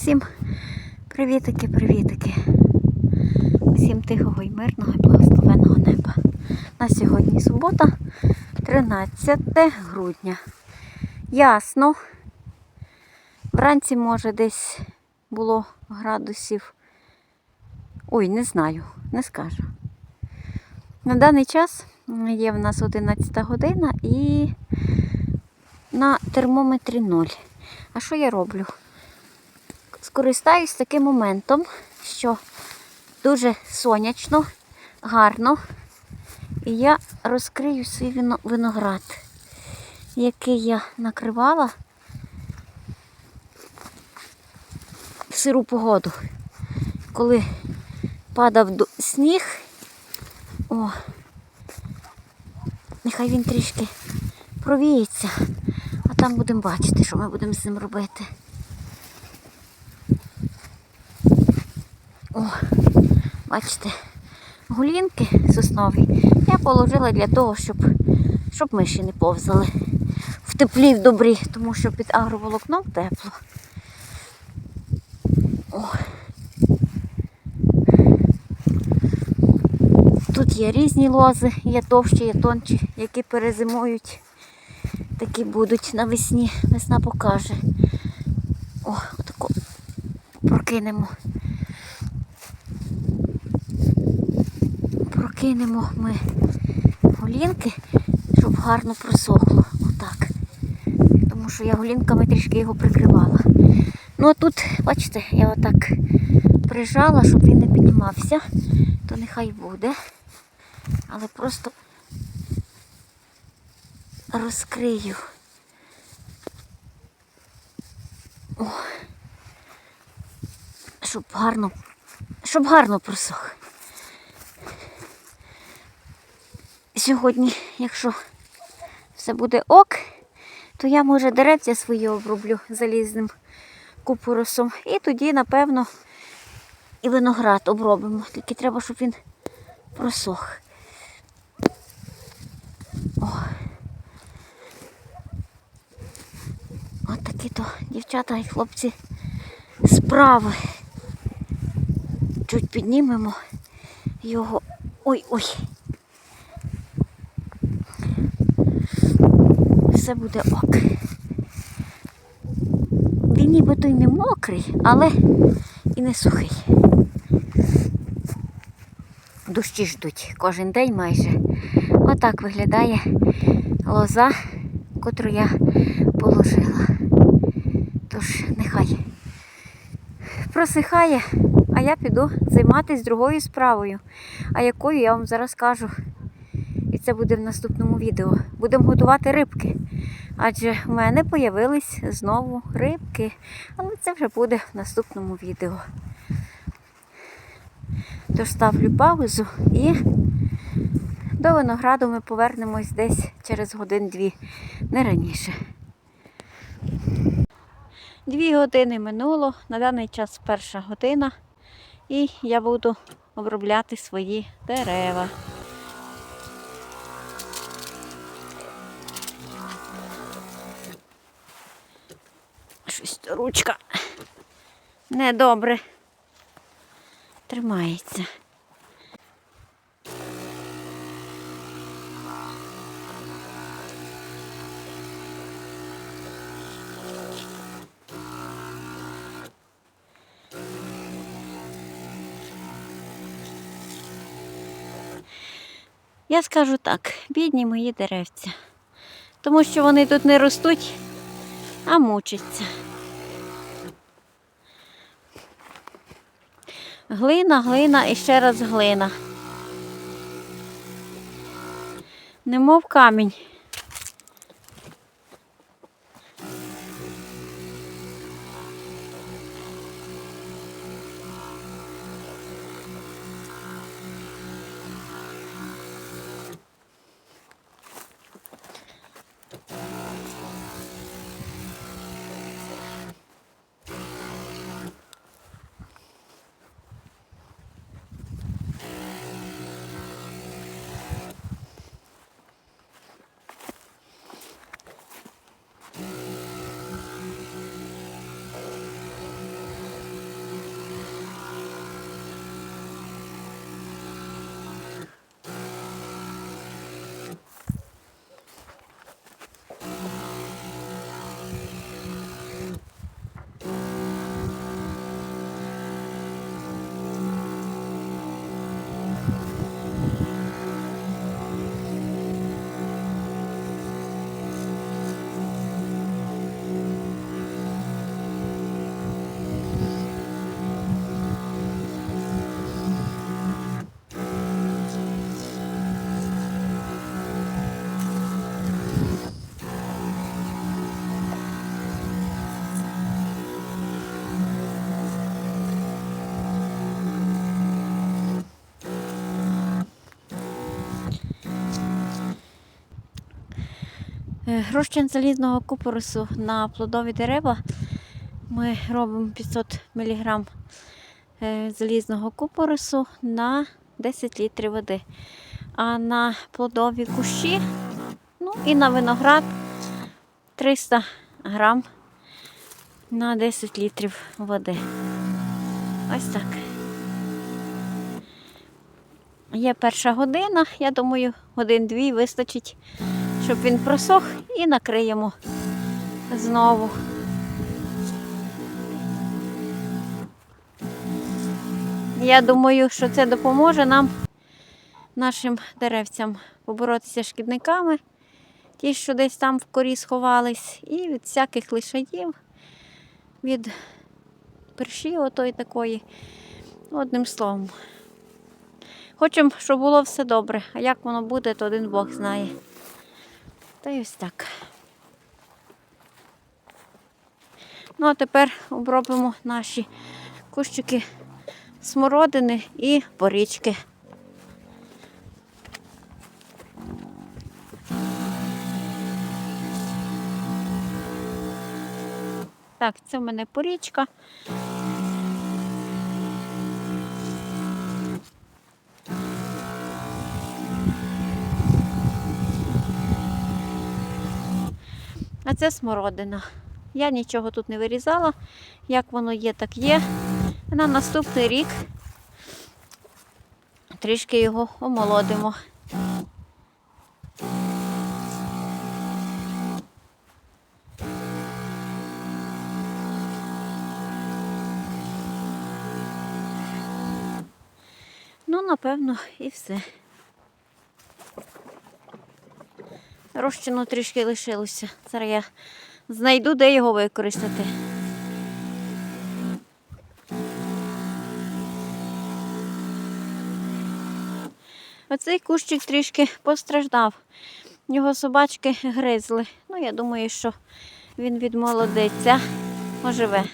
Усім привітики, привітики. Усім тихого і мирного і благословенного неба. На сьогодні субота, 13 грудня. Ясно. Вранці, може, десь було градусів. Ой, не знаю, не скажу. На даний час є в нас 11 година і на термометрі 0. А що я роблю? Скористаюсь таким моментом, що дуже сонячно, гарно. І я розкрию свій виноград, який я накривала в сиру погоду. Коли падав сніг, о, нехай він трішки провіється, а там будемо бачити, що ми будемо з ним робити. О, бачите, гулінки соснові я положила для того, щоб, щоб миші не повзали в теплі, в добрі, тому що під агроволокном тепло. О. Тут є різні лози, є товщі, є тонші, які перезимують, такі будуть навесні. Весна покаже. О, отако прокинемо. Прокинемо ми голінки, щоб гарно просохло. Отак. Тому що я голінками трішки його прикривала. Ну а тут, бачите, я отак прижала, щоб він не піднімався, то нехай буде. Але просто розкрию. О. Щоб гарно, щоб гарно просох. Сьогодні, якщо все буде ок, то я, може, деревця свої оброблю залізним купоросом. І тоді, напевно, і виноград обробимо. Тільки треба, щоб він просох. О. От такі то дівчата і хлопці справи. Чуть піднімемо його. Ой-ой. Все буде ок. Він нібито й не мокрий, але і не сухий. Дощі ждуть кожен день майже. Отак виглядає лоза, котру я положила. Тож нехай просихає, а я піду займатися другою справою, а якою я вам зараз кажу. Це буде в наступному відео. Будемо готувати рибки. Адже в мене появились знову рибки. Але це вже буде в наступному відео. Тож ставлю паузу і до винограду ми повернемось десь через годин-дві, не раніше. Дві години минуло, на даний час перша година, і я буду обробляти свої дерева. Щось ручка недобре тримається. Я скажу так, бідні мої деревця, тому що вони тут не ростуть, а мучаться. Глина, глина і ще раз глина. Немов камінь. Е, залізного купоросу на плодові дерева ми робимо 500 мг е, залізного купоросу на 10 літрів води. А на плодові кущі, ну і на виноград 300 грам на 10 літрів води. Ось так. Є перша година, я думаю, годин-дві вистачить, щоб він просох і накриємо знову. Я думаю, що це допоможе нам, нашим деревцям, поборотися з шкідниками, ті, що десь там в корі сховались, і від всяких лишаїв, від перші отої такої. Одним словом. Хочемо, щоб було все добре. А як воно буде, то один Бог знає. Та й ось так. Ну, а тепер обробимо наші кущики смородини і порічки. Так, це в мене порічка. А це смородина. Я нічого тут не вирізала. Як воно є, так є. На наступний рік трішки його омолодимо. Ну, напевно, і все. Розчину трішки лишилося. Зараз я знайду, де його використати. Оцей кущик трішки постраждав. Його собачки гризли. Ну, я думаю, що він відмолодиться, оживе.